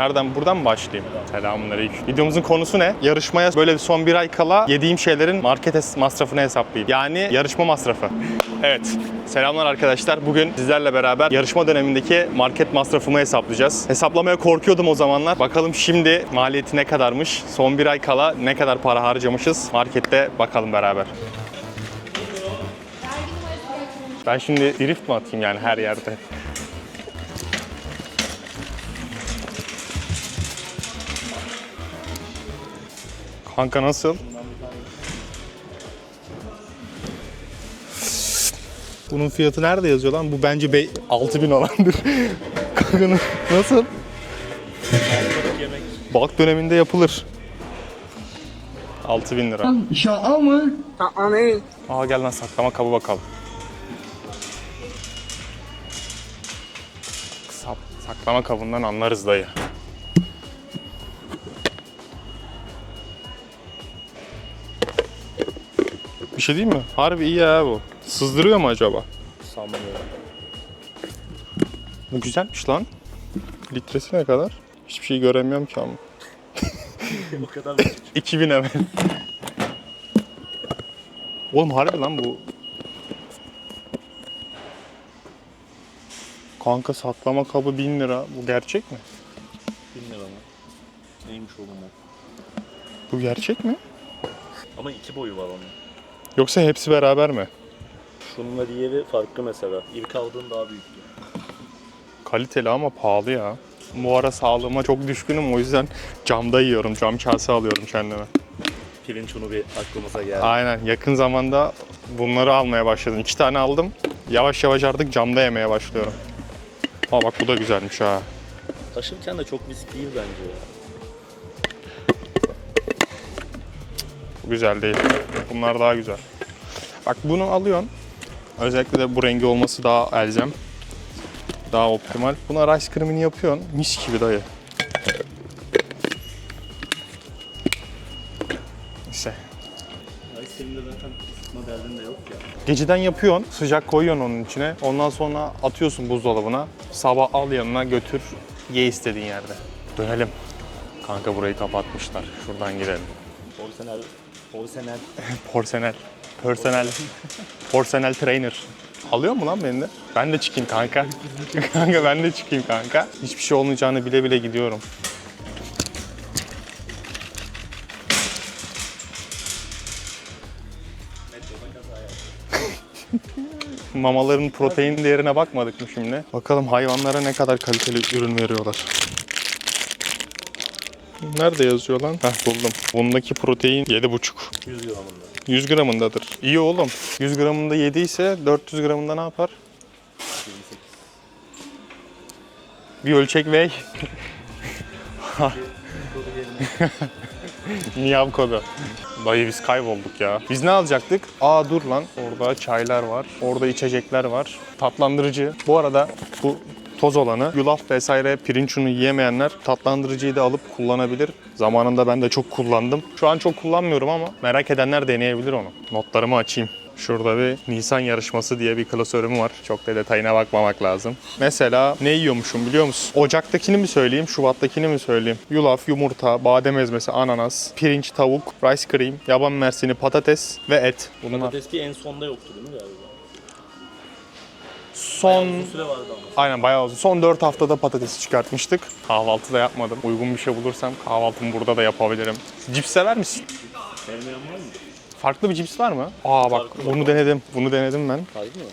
Nereden buradan mı başlayayım? Selamünaleyküm. Videomuzun konusu ne? Yarışmaya böyle bir son bir ay kala yediğim şeylerin market masrafını hesaplayayım. Yani yarışma masrafı. Evet. Selamlar arkadaşlar. Bugün sizlerle beraber yarışma dönemindeki market masrafımı hesaplayacağız. Hesaplamaya korkuyordum o zamanlar. Bakalım şimdi maliyeti ne kadarmış? Son bir ay kala ne kadar para harcamışız? Markette bakalım beraber. Ben şimdi drift mi atayım yani her yerde? Kanka nasıl? Bunun fiyatı nerede yazıyor lan? Bu bence be 6000 olandır. Kanka nasıl? Balık döneminde yapılır. 6000 lira. İnşallah mı? Aa gel lan saklama kabı bakalım. Saklama kabından anlarız dayı. Şey değil mi? Harbi iyi ya bu. Sızdırıyor mu acaba? Sanmıyorum. Bu güzelmiş lan. Litresi ne kadar? Hiçbir şey göremiyorum ki ama. o kadar mı? 2000 hemen. Oğlum harbi lan bu. Kanka saklama kabı 1000 lira. Bu gerçek mi? Bilmiyorum ama. Neymiş oğlum o? Bu gerçek mi? Ama iki boyu var onun. Yoksa hepsi beraber mi? Şununla diğeri farklı mesela. İlk aldığın daha büyüktü. Kaliteli ama pahalı ya. Bu ara sağlığıma çok düşkünüm o yüzden camda yiyorum. Cam kase alıyorum kendime. Pirinç unu bir aklımıza geldi. Aynen yakın zamanda bunları almaya başladım. İki tane aldım. Yavaş yavaş artık camda yemeye başlıyorum. Aa bak bu da güzelmiş ha. Taşırken de çok risk değil bence ya. Güzel değil. Bunlar daha güzel. Bak bunu alıyorsun. Özellikle de bu rengi olması daha elzem. Daha optimal. Buna rice cream'ini yapıyorsun. Mis gibi dayı. İşte Ay senin de zaten ısıtma derdin de yok ya. Geceden yapıyorsun, sıcak koyuyorsun onun içine. Ondan sonra atıyorsun buzdolabına. Sabah al yanına götür, ye istediğin yerde. Dönelim. Kanka burayı kapatmışlar. Şuradan girelim. Orijinal, orijinal. Porsonel. Personel. Porsonel trainer. Alıyor mu lan beni de? Ben de çıkayım kanka. kanka ben de çıkayım kanka. Hiçbir şey olmayacağını bile bile gidiyorum. Mamaların protein değerine bakmadık mı şimdi? Bakalım hayvanlara ne kadar kaliteli ürün veriyorlar. Nerede yazıyor lan? Heh buldum. Bundaki protein 7,5. 100 gramında. 100 gramındadır. İyi oğlum. 100 gramında 7 ise 400 gramında ne yapar? 28. Bir ölçek ve Miyav kodu. Dayı biz kaybolduk ya. Biz ne alacaktık? Aa dur lan. Orada çaylar var. Orada içecekler var. Tatlandırıcı. Bu arada bu toz olanı, yulaf vesaire pirinç unu yiyemeyenler tatlandırıcıyı da alıp kullanabilir. Zamanında ben de çok kullandım. Şu an çok kullanmıyorum ama merak edenler deneyebilir onu. Notlarımı açayım. Şurada bir Nisan yarışması diye bir klasörüm var. Çok da detayına bakmamak lazım. Mesela ne yiyormuşum biliyor musun? Ocaktakini mi söyleyeyim, Şubat'takini mi söyleyeyim? Yulaf, yumurta, badem ezmesi, ananas, pirinç, tavuk, rice cream, yaban mersini, patates ve et. Bunlar Patates bir en sonda yoktu değil mi galiba? Son... Aynen bayağı uzun. Son 4 haftada patatesi çıkartmıştık. Kahvaltı da yapmadım. Uygun bir şey bulursam kahvaltımı burada da yapabilirim. Cips sever misin? Sevmeyen var mı? Farklı bir cips var mı? Aa bak Farklı bunu denedim. Bunu denedim ben. Harbi mi?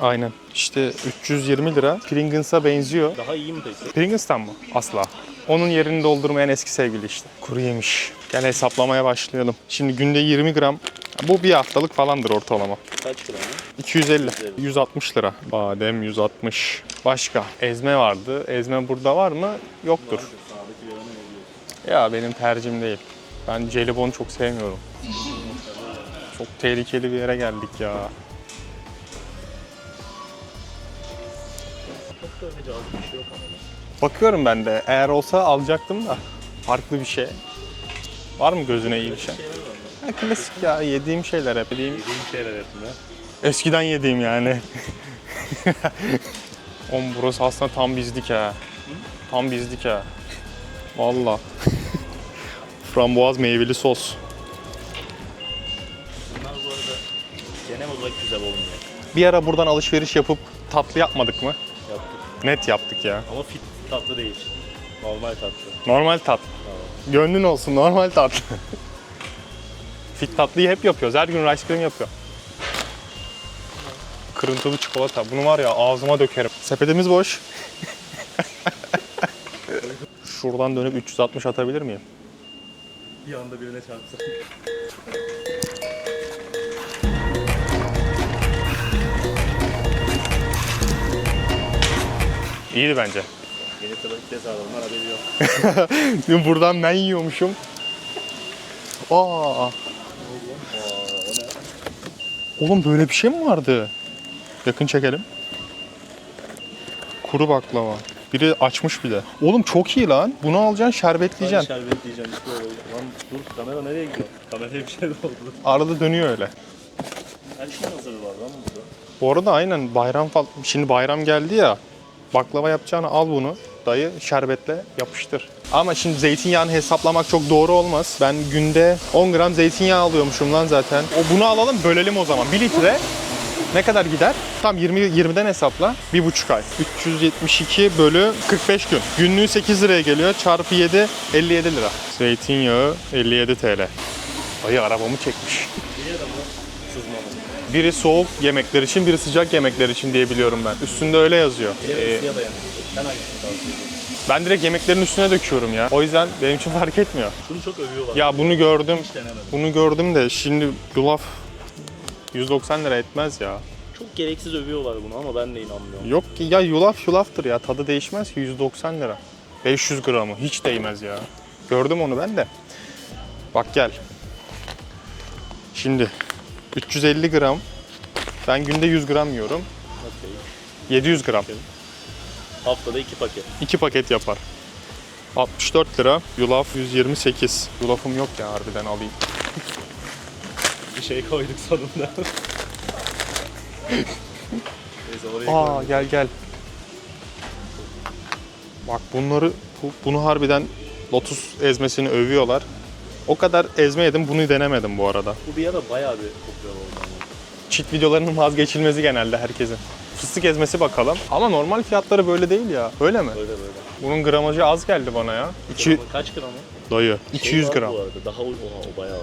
Aynen. İşte 320 lira. Pringles'a benziyor. Daha iyi mi peki? Pringles'tan mı? Asla. Onun yerini doldurmayan eski sevgili işte. Kuru yemiş. Gel hesaplamaya başlayalım. Şimdi günde 20 gram. Bu bir haftalık falandır ortalama. Kaç gram? 250. 160 lira. Badem 160. Başka. Ezme vardı. Ezme burada var mı? Yoktur. Ya benim tercihim değil. Ben jelibonu çok sevmiyorum. Çok tehlikeli bir yere geldik ya. Çok da bir şey yok ama. Bakıyorum ben de. Eğer olsa alacaktım da. Farklı bir şey. Var mı gözüne iyi bir şey? Ha, klasik ya. Yediğim şeyler hep. Yediğim, Yediğin şeyler hepsinde. eskiden yediğim yani. Oğlum burası aslında tam bizdik ha. Tam bizdik ha. Valla. Frambuaz meyveli sos. Bunlar bu arada genel olarak güzel olmuyor. Bir ara buradan alışveriş yapıp tatlı yapmadık mı? Yaptık. Net yaptık ya. Ama fit tatlı değil. Normal tatlı. Normal tatlı. Gönlün olsun normal tatlı. Fit tatlıyı hep yapıyoruz. Her gün rice cream yapıyor. Kırıntılı çikolata. Bunu var ya ağzıma dökerim. Sepetimiz boş. Şuradan dönüp 360 atabilir miyim? Bir anda birine çarpsa. İyiydi bence. Yeni trafik cezalarından haberi yok. Buradan ben yiyormuşum. Aa? Oğlum böyle bir şey mi vardı? Yakın çekelim. Kuru baklava. Biri açmış bir de. Oğlum çok iyi lan. Bunu alacaksın, Ben şerbetleyeceksin. şerbetleyeceğim işte olayı. Lan dur kamera nereye gidiyor? Kameraya bir şey oldu. Arada dönüyor öyle. Her şeyin hazırı var lan burada. Bu arada aynen bayram falan. Şimdi bayram geldi ya. Baklava yapacağını al bunu. Dayı şerbetle yapıştır. Ama şimdi zeytinyağını hesaplamak çok doğru olmaz. Ben günde 10 gram zeytinyağı alıyormuşum lan zaten. O bunu alalım bölelim o zaman. 1 litre ne kadar gider? Tam 20 20'den hesapla. 1,5 ay. 372 bölü 45 gün. Günlüğü 8 liraya geliyor. Çarpı 7 57 lira. Zeytinyağı 57 TL. Dayı arabamı çekmiş. Biri soğuk yemekler için, biri sıcak yemekler için diye biliyorum ben. Üstünde öyle yazıyor. Ee, hangisini tavsiye ben direkt yemeklerin üstüne döküyorum ya. O yüzden benim için fark etmiyor. Şunu çok övüyorlar. Ya bunu gördüm. Hiç denemedim. Bunu gördüm de şimdi yulaf 190 lira etmez ya. Çok gereksiz övüyorlar bunu ama ben de inanmıyorum. Yok ki ya yulaf yulaftır ya. Tadı değişmez ki 190 lira. 500 gramı hiç değmez ya. Gördüm onu ben de. Bak gel. Şimdi 350 gram. Ben günde 100 gram yiyorum. Okey. 700 gram. Haftada iki paket. 2 paket yapar. 64 lira. Yulaf 128. Yulafım yok ya harbiden alayım. Bir şey koyduk sonunda. Neyse oraya Aa koyduk. gel gel. Bak bunları bu- bunu harbiden lotus ezmesini övüyorlar. O kadar ezme yedim bunu denemedim bu arada. Bu bir ara bayağı bir popüler oldu ama. Cheat videolarının vazgeçilmezi genelde herkesin. Fıstık ezmesi bakalım. Ama normal fiyatları böyle değil ya. Öyle mi? Böyle böyle. Bunun gramajı az geldi bana ya. 2 Gramı Kaç gramı? dayı. Şey 200 var gram. Bu arada. Daha uy- Oha o bayağı az.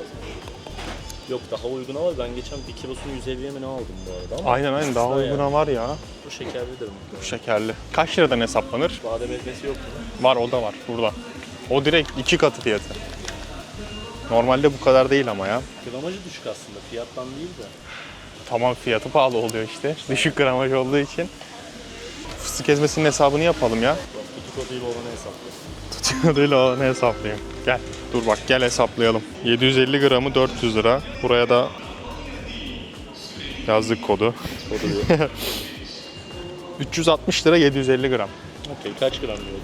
Yok daha uyguna var. Ben geçen bir kilosunu 150'ye mi ne aldım bu arada ama Aynen aynen daha Bayağı. uyguna var ya. bu şekerlidir mi? Şekerli. Kaç liradan hesaplanır? Badem ezmesi yok mu? Var o da var burada. O direkt iki katı fiyatı. Normalde bu kadar değil ama ya. Gramajı düşük aslında. Fiyattan değil de. Tamam fiyatı pahalı oluyor işte. Düşük gramaj olduğu için. Fıstık ezmesinin hesabını yapalım ya. Bak kutu koduyla olanı hesapla. Tutuyordu olanı hesaplayayım. Gel. Dur bak gel hesaplayalım. 750 gramı 400 lira. Buraya da yazdık kodu. Kodu diyor. 360 lira 750 gram. Okey kaç gram diyordun?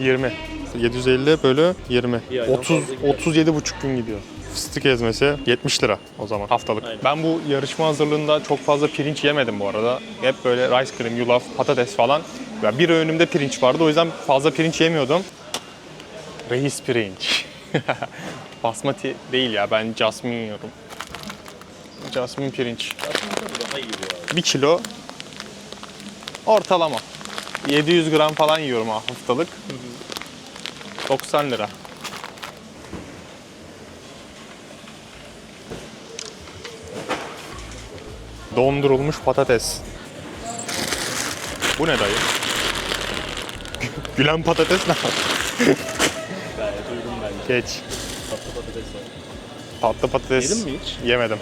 20. 750 bölü 20. Bir aydan 30 fazla gider. 37 buçuk gün gidiyor. Fıstık ezmesi 70 lira o zaman haftalık. Aynen. Ben bu yarışma hazırlığında çok fazla pirinç yemedim bu arada. Hep böyle rice cream, yulaf, patates falan. Ya bir öğünümde pirinç vardı o yüzden fazla pirinç yemiyordum. Reis pirinç. Basmati değil ya ben jasmin yiyorum. Jasmin pirinç. Aslında tabii daha iyi bu abi. 1 kilo ortalama. 700 gram falan yiyorum ha haftalık. 90 lira. Dondurulmuş patates. Bu ne dayı? Gülen patates ne? Gayet uygun bence. Geç. Tatlı patates var. Tatlı patates. Yedin mi hiç? Yemedim.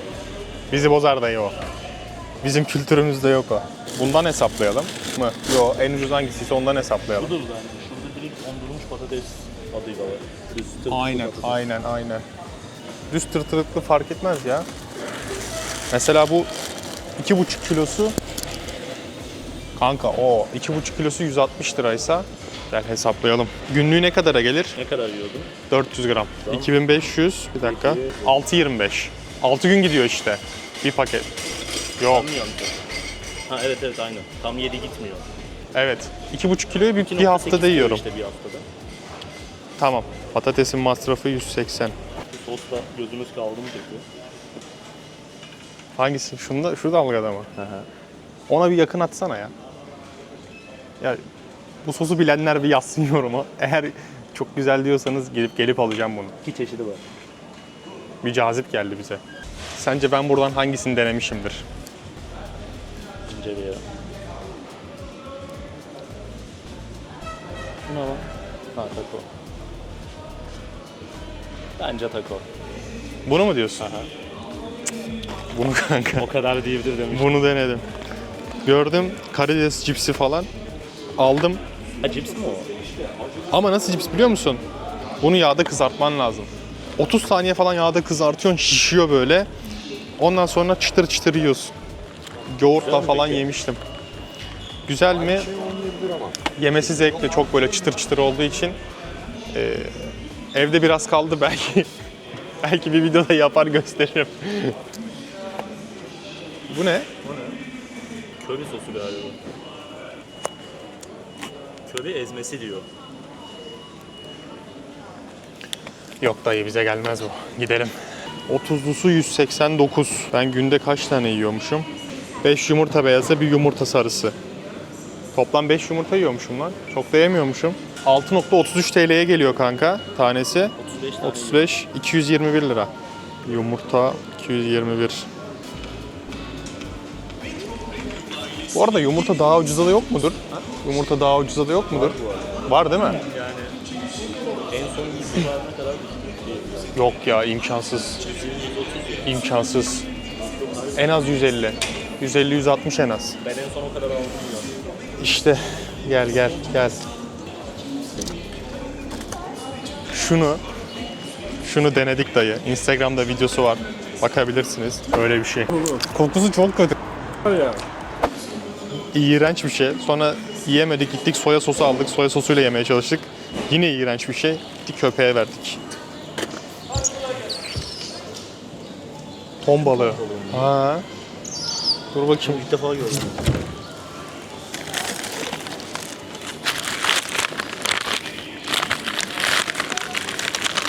Bizi bozar dayı o. Bizim kültürümüzde yok o. Bundan hesaplayalım mı? Yo en ucuz hangisiyse ondan hesaplayalım. Budur yani. Direkt dondurulmuş patates adıyla var. Düz tırtıklı Aynen, patates. aynen, aynen. Düz tırtırıklı fark etmez ya. Mesela bu 2,5 kilosu Kanka o 2,5 kilosu 160 liraysa gel hesaplayalım. Günlüğü ne kadara gelir? Ne kadar yiyordun? 400 gram. Tamam. 2500 bir dakika. 6.25. 6 gün gidiyor işte. Bir paket. Yok. Tam mı? Ha evet evet aynen. Tam 7 gitmiyor. Evet. 2,5 kiloyu bir, bir 2.8 haftada yiyorum. işte bir haftada. Tamam. Patatesin masrafı 180. Bu sosla gözümüz kaldı mı peki? Hangisi? Şunda, şu dalgada mı? Hı hı. Ona bir yakın atsana ya. Ya bu sosu bilenler bir yazsın yoruma. Eğer çok güzel diyorsanız gelip gelip alacağım bunu. İki çeşidi var. Bir cazip geldi bize. Sence ben buradan hangisini denemişimdir? İnce bir yere. Ne lan? Ha taco. Bence taco. Bunu mu diyorsun? Aha. Bunu kanka. O kadar değildir demiş. Bunu denedim. Gördüm karides cipsi falan. Aldım. Ha cips mi o? Ama nasıl cips biliyor musun? Bunu yağda kızartman lazım. 30 saniye falan yağda kızartıyorsun, şişiyor böyle. Ondan sonra çıtır çıtır yiyorsun. Yoğurtla Güzel mi falan peki? yemiştim. Güzel mi? Yemesi zevkli, çok böyle çıtır çıtır olduğu için. Ee, evde biraz kaldı belki. belki bir videoda yapar gösteririm. Bu ne? Köri sosu galiba. Köri ezmesi diyor. Yok dayı bize gelmez bu. Gidelim. 30'lusu 189. Ben günde kaç tane yiyormuşum? 5 yumurta beyazı, bir yumurta sarısı. Toplam 5 yumurta yiyormuşum lan. Çok da yemiyormuşum. 6.33 TL'ye geliyor kanka tanesi. 35 tane 35, 221 lira. Yumurta 221. Bu arada yumurta daha ucuza da yok mudur? Yumurta daha ucuza da yok mudur? Var değil mi? Yani en son 100 dolarına kadar. Yok ya imkansız. 120-130 ya. İmkansız. En az 150. 150-160 en az. Ben en son o kadar aldım ya. İşte gel gel gel. Şunu şunu denedik dayı. Instagram'da videosu var. Bakabilirsiniz. Öyle bir şey. Kokusu çok kötü. İğrenç bir şey. Sonra yiyemedik gittik soya sosu aldık. Soya sosuyla yemeye çalıştık. Yine iğrenç bir şey. Gittik köpeğe verdik. Ton balığı. Ha. Dur bakayım. İlk defa gördüm.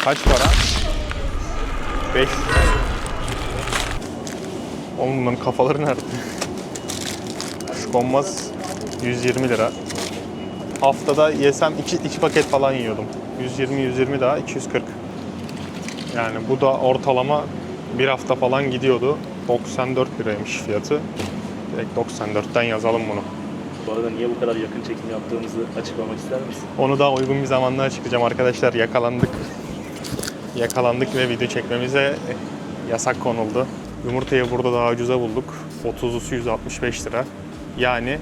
Kaç para? 5. Oğlum bunların kafaları nerede? Şu konmaz 120 lira. Haftada yesem 2 iki paket falan yiyordum. 120 120 daha 240. Yani bu da ortalama bir hafta falan gidiyordu. 94 liraymış fiyatı. Direkt 94'ten yazalım bunu. Bu arada niye bu kadar yakın çekim yaptığımızı açıklamak ister misin? Onu da uygun bir zamanda açıklayacağım arkadaşlar. Yakalandık. Yakalandık ve video çekmemize yasak konuldu. Yumurtayı burada daha ucuza bulduk. 30'lusu 165 lira. Yani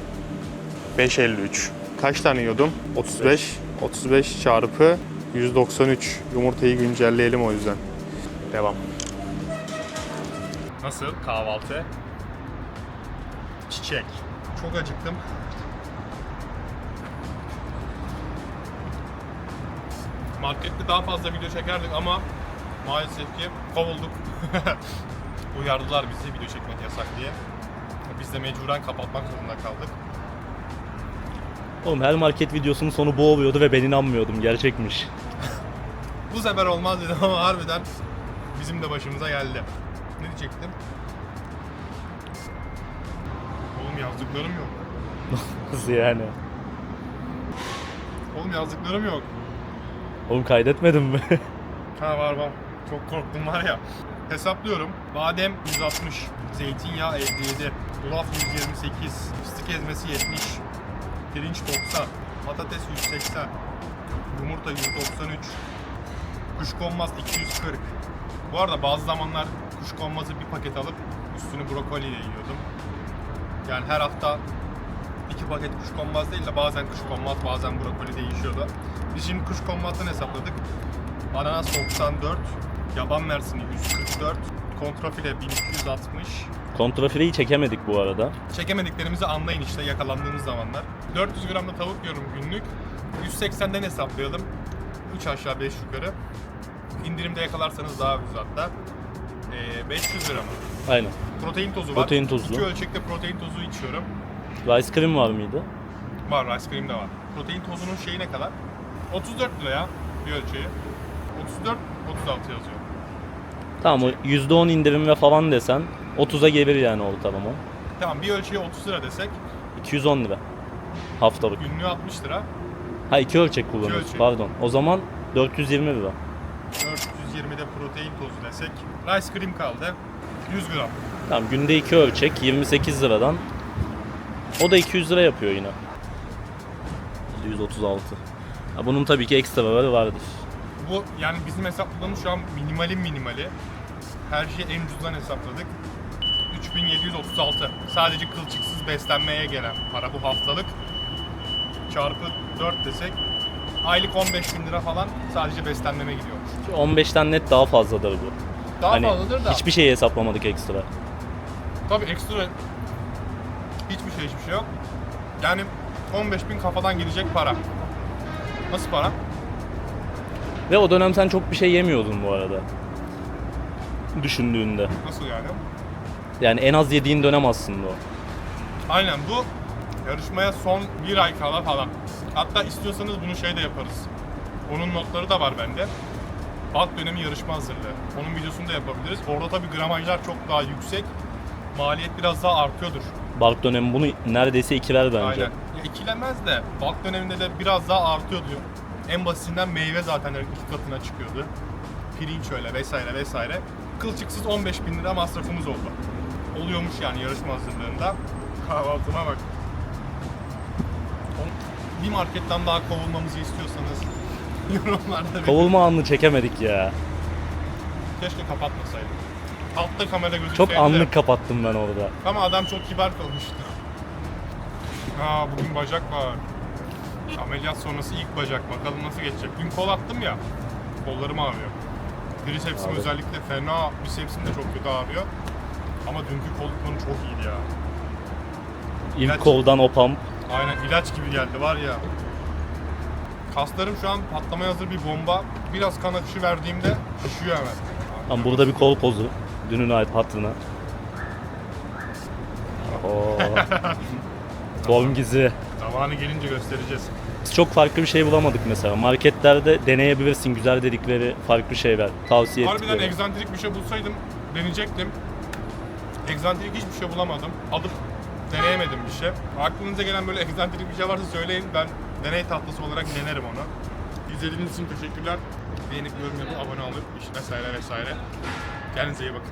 5.53. Kaç tane yiyordum? 35. 35 çarpı 193. Yumurtayı güncelleyelim o yüzden. Devam. Nasıl kahvaltı? Çiçek. Çok acıktım. Markette daha fazla video çekerdik ama maalesef ki kovulduk. Uyardılar bizi video çekmek yasak diye. Biz de mecburen kapatmak zorunda kaldık. Oğlum her market videosunun sonu bu oluyordu ve ben inanmıyordum. Gerçekmiş. Bu sefer olmaz dedim ama harbiden bizim de başımıza geldi. Ne diyecektim? Oğlum yazdıklarım yok. Nasıl yani? Oğlum yazdıklarım yok. Oğlum kaydetmedin mi? Ha var var. Çok korktum var ya. Hesaplıyorum. Badem 160, zeytinyağı 57, yulaf 128, fıstık ezmesi 70, pirinç 90, patates 180, yumurta 193, kuşkonmaz 240. Bu arada bazı zamanlar kuşkonmazı bir paket alıp üstünü brokoliyle yiyordum. Yani her hafta iki paket kuşkonmaz değil de bazen kuşkonmaz bazen brokoli değişiyordu. Biz şimdi kuşkonmazdan hesapladık. Ananas 94, yaban mersini 144, kontrafile 1260. Kontrafireyi çekemedik bu arada. Çekemediklerimizi anlayın işte yakalandığımız zamanlar. 400 gram da tavuk yiyorum günlük. 180'den hesaplayalım. 3 aşağı 5 yukarı. İndirimde yakalarsanız daha ucuz hatta. Ee, 500 lira mı? Aynen. Protein tozu var. Protein tozlu. İki ölçekte protein tozu içiyorum. Rice cream var mıydı? Var, ice cream de var. Protein tozunun şeyi ne kadar? 34 lira ya. bir ölçeği. 34, 36 yazıyor. Tamam o %10 indirimle falan desen 30'a gelir yani ortalama. Tamam bir ölçeği 30 lira desek 210 lira. Haftalık. günlüğü 60 lira. Ha iki ölçek kullanıyorsun ölçek. pardon. O zaman 420 lira. 420'de protein tozu desek. Rice cream kaldı. 100 gram. Tamam günde iki ölçek 28 liradan. O da 200 lira yapıyor yine. 136. Bunun tabii ki ekstraları vardır. Bu yani bizim hesapladığımız şu an minimalin minimali. Her şeyi en ucuzdan hesapladık. 3736. Sadece kılçıksız beslenmeye gelen para bu haftalık. Çarpı 4 desek aylık 15 bin lira falan sadece beslenmeme gidiyormuş. 15'ten net daha fazladır bu. Daha hani fazladır da. hiçbir şey hesaplamadık ekstra. Tabii ekstra hiçbir şey hiçbir şey yok. Yani 15 bin kafadan gidecek para. Nasıl para? Ve o dönem sen çok bir şey yemiyordun bu arada. Düşündüğünde. Nasıl yani? Yani en az yediğin dönem aslında o. Aynen bu yarışmaya son bir ay kala falan. Hatta istiyorsanız bunu şey de yaparız. Onun notları da var bende. Alt dönemi yarışma hazırlığı. Onun videosunu da yapabiliriz. Orada tabii gramajlar çok daha yüksek. Maliyet biraz daha artıyordur. Bark dönemi bunu neredeyse ikiler bence. Aynen. İkilemez de balk döneminde de biraz daha artıyordu. En basitinden meyve zaten iki katına çıkıyordu. Pirinç öyle vesaire vesaire. Kılçıksız 15 bin lira masrafımız oldu. Oluyormuş yani yarışma hazırlığında. Kahvaltıma bak. Bir marketten daha kovulmamızı istiyorsanız yorumlarda. Kovulma anını çekemedik ya. Keşke kapatmasaydım. Altta kamera gözükseydi Çok de. anlık kapattım ben orada. Ama adam çok kibar kalmıştı. Aa bugün bacak var. Ameliyat sonrası ilk bacak. Bakalım nasıl geçecek. Dün kol attım ya. Kollarım ağrıyor. Tricepsim Abi. özellikle fena. Bicepsim de çok kötü ağrıyor. Ama dünkü kol idmanı çok iyiydi ya. İlk Kaç- koldan o pump. Aynen ilaç gibi geldi var ya. Kaslarım şu an patlamaya hazır bir bomba. Biraz kan akışı verdiğimde şişiyor hemen. Ama burada bir kol pozu. Dünün ait hatırına. Oo. Doğum gizi. Zamanı gelince göstereceğiz. Biz çok farklı bir şey bulamadık mesela. Marketlerde deneyebilirsin güzel dedikleri farklı şeyler. Tavsiye Harbiden ettikleri. egzantrik bir şey bulsaydım deneyecektim. Egzantrik hiçbir şey bulamadım. Alıp deneyemedim bir şey. Aklınıza gelen böyle egzantrik bir şey varsa söyleyin. Ben deney tahtası olarak denerim onu. İzlediğiniz için teşekkürler. Beğenip yorum yapıp abone olup işte vesaire vesaire. Kendinize iyi bakın.